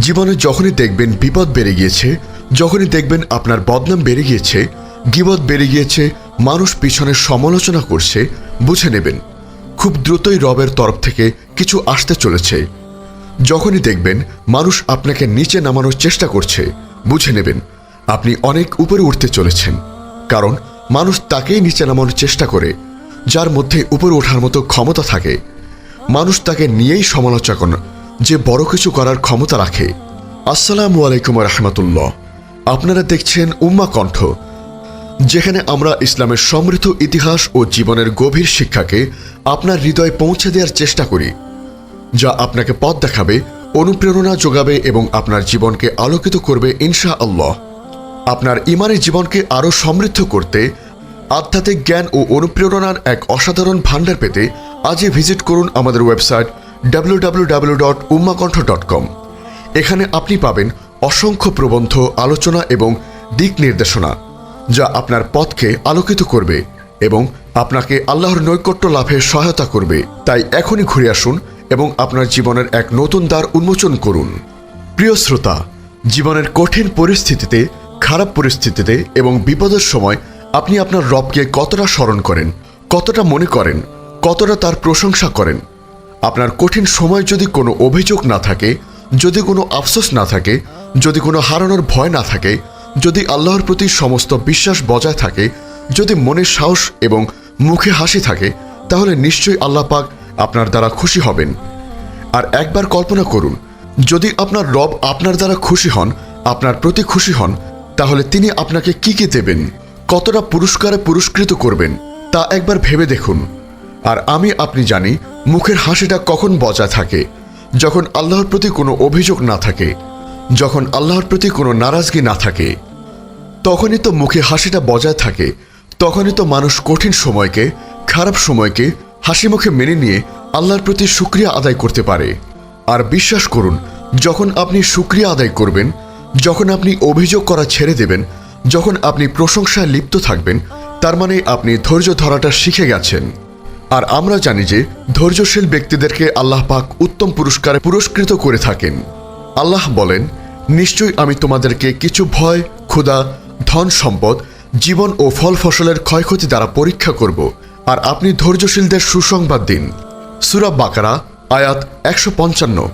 জীবনে যখনই দেখবেন বিপদ বেড়ে গিয়েছে, যখনই দেখবেন আপনার বদনাম বেড়ে গিয়েছে গিবদ বেড়ে গিয়েছে, মানুষ পিছনে সমালোচনা করছে, বুঝে নেবেন। খুব দ্রুতই রবের তরফ থেকে কিছু আসতে চলেছে। যখনই দেখবেন মানুষ আপনাকে নিচে নামানোর চেষ্টা করছে, বুঝে নেবেন, আপনি অনেক উপরে উঠতে চলেছেন। কারণ মানুষ তাকেই নিচে নামানোর চেষ্টা করে, যার মধ্যে উপরে ওঠার মতো ক্ষমতা থাকে। মানুষ তাকে নিয়েই সমালোচনা যে বড় কিছু করার ক্ষমতা রাখে। আসসালামু আলাইকুম রহমতুল্লাহ। আপনারা দেখছেন উম্মা কণ্ঠ, যেখানে আমরা ইসলামের সমৃদ্ধ ইতিহাস ও জীবনের গভীর শিক্ষাকে আপনার হৃদয়ে পৌঁছে দেওয়ার চেষ্টা করি, যা আপনাকে পথ দেখাবে, অনুপ্রেরণা যোগাবে এবং আপনার জীবনকে আলোকিত করবে ইনশা আল্লাহ আপনার ইমানের জীবনকে আরও সমৃদ্ধ করতে, আধ্যাত্মিক জ্ঞান ও অনুপ্রেরণার এক অসাধারণ ভাণ্ডার পেতে আজই ভিজিট করুন আমাদের ওয়েবসাইট কম এখানে আপনি পাবেন অসংখ্য প্রবন্ধ, আলোচনা এবং দিক নির্দেশনা, যা আপনার পথকে আলোকিত করবে এবং আপনাকে আল্লাহর নৈকট্য লাভে সহায়তা করবে। তাই এখনই ঘুরে আসুন এবং আপনার জীবনের এক নতুন দ্বার উন্মোচন করুন। প্রিয় শ্রোতা, জীবনের কঠিন পরিস্থিতিতে, খারাপ পরিস্থিতিতে এবং বিপদের সময় আপনি আপনার রবকে কতটা স্মরণ করেন, কতটা মনে করেন, কতটা তার প্রশংসা করেন আপনার কঠিন সময় যদি কোনো অভিযোগ না থাকে, যদি কোনো আফসোস না থাকে, যদি কোনো হারানোর ভয় না থাকে, যদি আল্লাহর প্রতি সমস্ত বিশ্বাস বজায় থাকে, যদি মনে সাহস এবং মুখে হাসি থাকে, তাহলে নিশ্চয়ই আল্লাহ পাক আপনার দ্বারা খুশি হবেন। আর একবার কল্পনা করুন, যদি আপনার রব আপনার দ্বারা খুশি হন, আপনার প্রতি খুশি হন, তাহলে তিনি আপনাকে কি কি দেবেন, কতটা পুরস্কারে পুরস্কৃত করবেন, তা একবার ভেবে দেখুন। আর আমি, আপনি জানি মুখের হাসিটা কখন বজায় থাকে? যখন আল্লাহর প্রতি কোনো অভিযোগ না থাকে, যখন আল্লাহর প্রতি কোনো নারাজগি না থাকে, তখনই তো মুখে হাসিটা বজায় থাকে, তখনই তো মানুষ কঠিন সময়কে, খারাপ সময়কে, হাসি মুখে মেনে নিয়ে আল্লাহর প্রতি শুক্রিয়া আদায় করতে পারে। আর বিশ্বাস করুন, যখন আপনি শুক্রিয়া আদায় করবেন, যখন আপনি অভিযোগ করা ছেড়ে দেবেন, যখন আপনি প্রশংসায় লিপ্ত থাকবেন, তার মানে আপনি ধৈর্য ধরাটা শিখে গেছেন। আর আমরা জানি যে ধৈর্যশীল ব্যক্তিদেরকে আল্লাহ পাক উত্তম পুরস্কারে পুরস্কৃত করে থাকেন। আল্লাহ বলেন, নিশ্চয়ই আমি তোমাদেরকে কিছু ভয়, ক্ষুধা, ধন সম্পদ, জীবন ও ফল ফসলের ক্ষয়ক্ষতি দ্বারা পরীক্ষা করব, আর আপনি ধৈর্যশীলদের সুসংবাদ দিন। সুরা বাকারা, আয়াত একশো পঞ্চান্ন।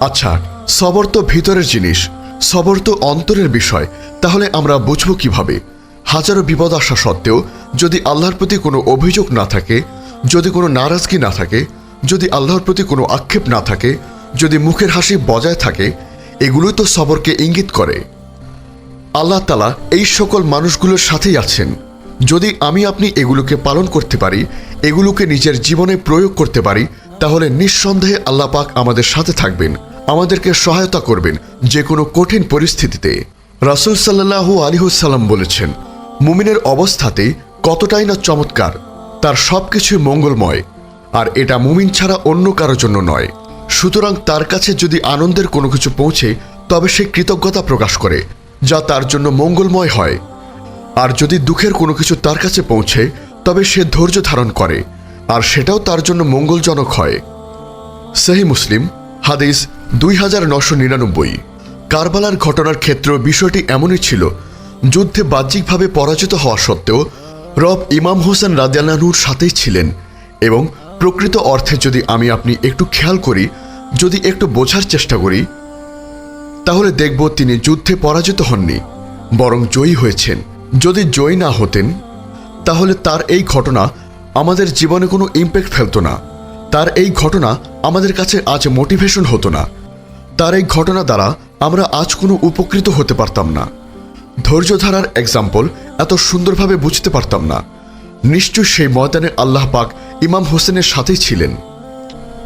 আচ্ছা সবর তো ভিতরের জিনিস, সবর তো অন্তরের বিষয়, তাহলে আমরা বুঝব কীভাবে? হাজারো বিপদ আসা সত্ত্বেও যদি আল্লাহর প্রতি কোনো অভিযোগ না থাকে যদি কোনো নারাজগি না থাকে, যদি আল্লাহর প্রতি কোনো আক্ষেপ না থাকে, যদি মুখের হাসি বজায় থাকে, এগুলোই তো সবরকে ইঙ্গিত করে। আল্লাহ তালা এই সকল মানুষগুলোর সাথেই আছেন। যদি আমি আপনি এগুলোকে পালন করতে পারি, এগুলোকে নিজের জীবনে প্রয়োগ করতে পারি, তাহলে নিঃসন্দেহে আল্লাহ পাক আমাদের সাথে থাকবেন, আমাদেরকে সহায়তা করবেন যে কোনো কঠিন পরিস্থিতিতে। রাসুল সাল্লাহু আলিহুসাল্লাম বলেছেন, মুমিনের অবস্থাতেই কতটাই না চমৎকার তার সব কিছুই মঙ্গলময়, আর এটা মুমিন ছাড়া অন্য কারোর জন্য নয়। সুতরাং তার কাছে যদি আনন্দের কোনো কিছু পৌঁছে, তবে সে কৃতজ্ঞতা প্রকাশ করে, যা তার জন্য মঙ্গলময় হয়। আর যদি দুঃখের কোনো কিছু তার কাছে পৌঁছে, তবে সে ধৈর্য ধারণ করে, আর সেটাও তার জন্য মঙ্গলজনক হয়। সেহি মুসলিম, হাদিস দুই হাজার নশো নিরানব্বই। কারবালার ঘটনার ক্ষেত্রে বিষয়টি এমনই ছিল, যুদ্ধে বাহ্যিকভাবে পরাজিত হওয়া সত্ত্বেও রব ইমাম হোসেন রাদিয়ালানুর সাথেই ছিলেন এবং প্রকৃত অর্থে যদি আমি আপনি একটু খেয়াল করি, যদি একটু বোঝার চেষ্টা করি, তাহলে দেখব তিনি যুদ্ধে পরাজিত হননি, বরং জয়ী হয়েছেন। যদি জয়ী না হতেন, তাহলে তার এই ঘটনা আমাদের জীবনে কোনো ইম্প্যাক্ট ফেলতো না। তার এই ঘটনা আমাদের কাছে আজ মোটিভেশন হতো না। তার এই ঘটনা দ্বারা আমরা আজ কোনো উপকৃত হতে পারতাম না। ধৈর্য ধারার এক্সাম্পল এত সুন্দরভাবে বুঝতে পারতাম না। নিশ্চয় সেই ময়দানে আল্লাহ পাক ইমাম হোসেনের সাথেই ছিলেন।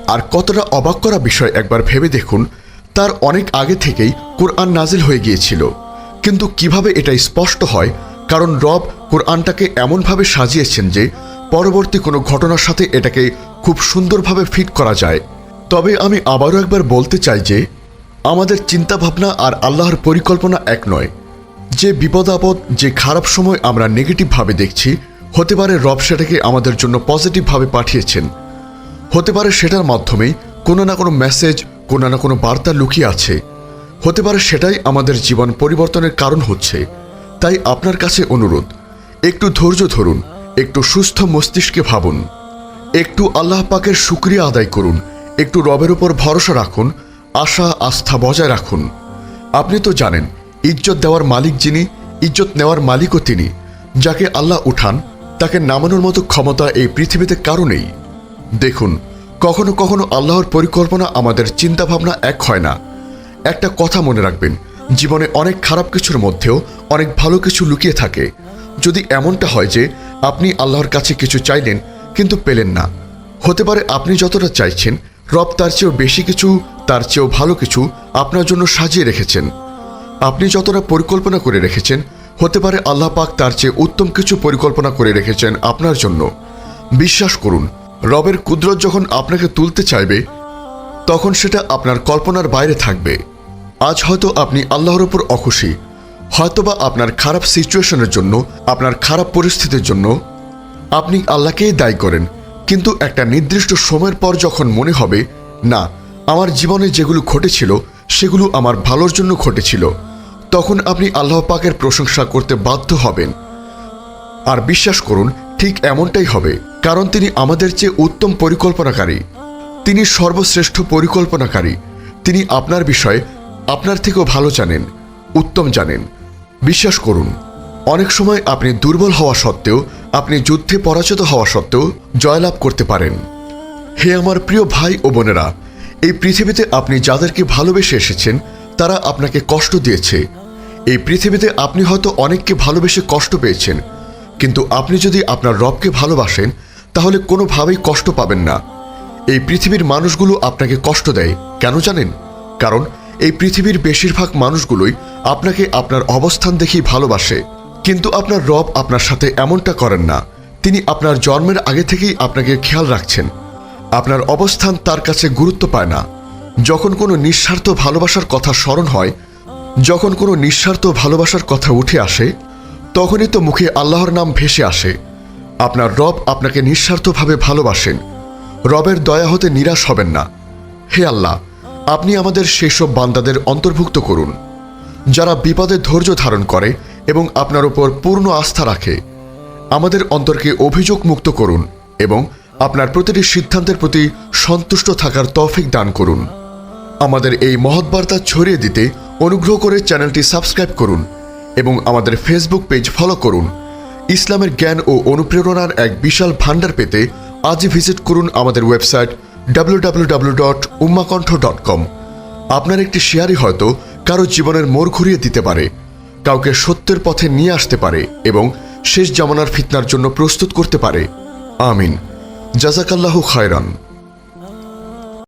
আর কতটা অবাক করা বিষয় একবার ভেবে দেখুন, তার অনেক আগে থেকেই কোরআন নাজিল হয়ে গিয়েছিল। কিন্তু কীভাবে এটা স্পষ্ট হয়? কারণ রব কোরআনটাকে এমনভাবে সাজিয়েছেন যে, পরবর্তী কোনো ঘটনার সাথে এটাকে খুব সুন্দরভাবে ফিট করা যায়। তবে আমি আবারও একবার বলতে চাই যে, আমাদের চিন্তাভাবনা আর আল্লাহর পরিকল্পনা এক নয়। যে বিপদ আপদ, যে খারাপ সময় আমরা নেগেটিভভাবে দেখছি, হতে পারে রব সেটাকে আমাদের জন্য পজিটিভভাবে পাঠিয়েছেন। হতে পারে সেটার মাধ্যমেই কোনো না কোনো মেসেজ কোনো না কোনো বার্তা লুকিয়ে আছে। হতে পারে সেটাই আমাদের জীবন পরিবর্তনের কারণ হচ্ছে। তাই আপনার কাছে অনুরোধ, একটু ধৈর্য ধরুন, একটু সুস্থ মস্তিষ্কে ভাবুন। একটু আল্লাহ পাকের শুক্রিয়া আদায় করুন, একটু রবের উপর ভরসা রাখুন, আশা, আস্থা বজায় রাখুন। আপনি তো জানেন ইজ্জত দেওয়ার মালিক যিনি, ইজ্জত নেওয়ার মালিকও তিনি, যাকে আল্লাহ উঠান, তাকে নামানোর মতো ক্ষমতা এই পৃথিবীতে কারও নেই। দেখুন, কখনো কখনো আল্লাহর পরিকল্পনা আমাদের চিন্তাভাবনা এক হয় না। একটা কথা মনে রাখবেন, জীবনে অনেক খারাপ কিছুর মধ্যেও অনেক ভালো কিছু লুকিয়ে থাকে। যদি এমনটা হয় যে, আপনি আল্লাহর কাছে কিছু চাইলেন, কিন্তু পেলেন না। হতে পারে আপনি যতটা চাইছেন, রব তার চেয়েও বেশি কিছু, তার চেয়েও ভালো কিছু আপনার জন্য সাজিয়ে রেখেছেন। আপনি যতটা পরিকল্পনা করে রেখেছেন, হতে পারে আল্লাহ পাক তার চেয়ে উত্তম কিছু পরিকল্পনা করে রেখেছেন আপনার জন্য। বিশ্বাস করুন, রবের কুদরত যখন আপনাকে তুলতে চাইবে, তখন সেটা আপনার কল্পনার বাইরে থাকবে। আজ হয়তো আপনি আল্লাহর ওপর অখুশি, হয়তোবা আপনার খারাপ সিচুয়েশনের জন্য, আপনার খারাপ পরিস্থিতির জন্য। আপনি আল্লাহকেই দায়ী করেন, কিন্তু একটা নির্দিষ্ট সময়ের পর যখন মনে হবে, না, আমার জীবনে যেগুলো ঘটেছিল, সেগুলো আমার ভালোর জন্য ঘটেছিল। তখন আপনি আল্লাহ পাকের প্রশংসা করতে বাধ্য হবেন। আর বিশ্বাস করুন, ঠিক এমনটাই হবে, কারণ তিনি আমাদের চেয়ে উত্তম পরিকল্পনাকারী। তিনি সর্বশ্রেষ্ঠ পরিকল্পনাকারী। তিনি আপনার বিষয়ে আপনার থেকেও ভালো জানেন, উত্তম জানেন। বিশ্বাস করুন, অনেক সময় আপনি দুর্বল হওয়া সত্ত্বেও, আপনি যুদ্ধে পরাজিত হওয়া সত্ত্বেও জয়লাভ করতে পারেন। হে আমার প্রিয় ভাই ও বোনেরা, এই পৃথিবীতে আপনি যাদেরকে ভালোবেসে এসেছেন, তারা আপনাকে কষ্ট দিয়েছে। এই পৃথিবীতে আপনি হয়তো অনেককে ভালোবেসে কষ্ট পেয়েছেন, কিন্তু আপনি যদি আপনার রবকে ভালোবাসেন, তাহলে কোনোভাবেই কষ্ট পাবেন না। এই পৃথিবীর মানুষগুলো আপনাকে কষ্ট দেয়, কেন জানেন? কারণ এই পৃথিবীর বেশিরভাগ মানুষগুলোই আপনাকে আপনার অবস্থান দেখেই ভালোবাসে। কিন্তু আপনার রব আপনার সাথে এমনটা করেন না। তিনি আপনার জন্মের আগে থেকেই আপনাকে খেয়াল রাখছেন। আপনার অবস্থান তার কাছে গুরুত্ব পায় না। যখন কোনো নিঃস্বার্থ ভালোবাসার কথা স্মরণ হয় যখন কোনো নিঃস্বার্থ ভালোবাসার কথা উঠে আসে, তখনই তো মুখে আল্লাহর নাম ভেসে আসে। আপনার রব আপনাকে নিঃস্বার্থভাবে ভালোবাসেন। রবের দয়া হতে নিরাশ হবেন না। হে আল্লাহ, আপনি আমাদের সেসব বান্দাদের অন্তর্ভুক্ত করুন। যারা বিপদে ধৈর্য ধারণ করে এবং আপনার উপর পূর্ণ আস্থা রাখে, আমাদের অন্তরকে অভিযোগ মুক্ত করুন এবং আপনার প্রতিটি সিদ্ধান্তের প্রতি সন্তুষ্ট থাকার তৌফিক দান করুন। আমাদের এই মহৎ বার্তা ছড়িয়ে দিতে অনুগ্রহ করে চ্যানেলটি সাবস্ক্রাইব করুন এবং আমাদের ফেসবুক পেজ ফলো করুন। ইসলামের জ্ঞান ও অনুপ্রেরণার এক বিশাল ভান্ডার পেতে আজই ভিজিট করুন আমাদের ওয়েবসাইট কম আপনার একটি শেয়ারই হয়তো কারও জীবনের মোড় ঘুরিয়ে দিতে পারে, কাউকে সত্যের পথে নিয়ে আসতে পারে এবং শেষ জামানার ফিতনার জন্য প্রস্তুত করতে পারে। আমিন। জাজাকাল্লাহু খায়রান।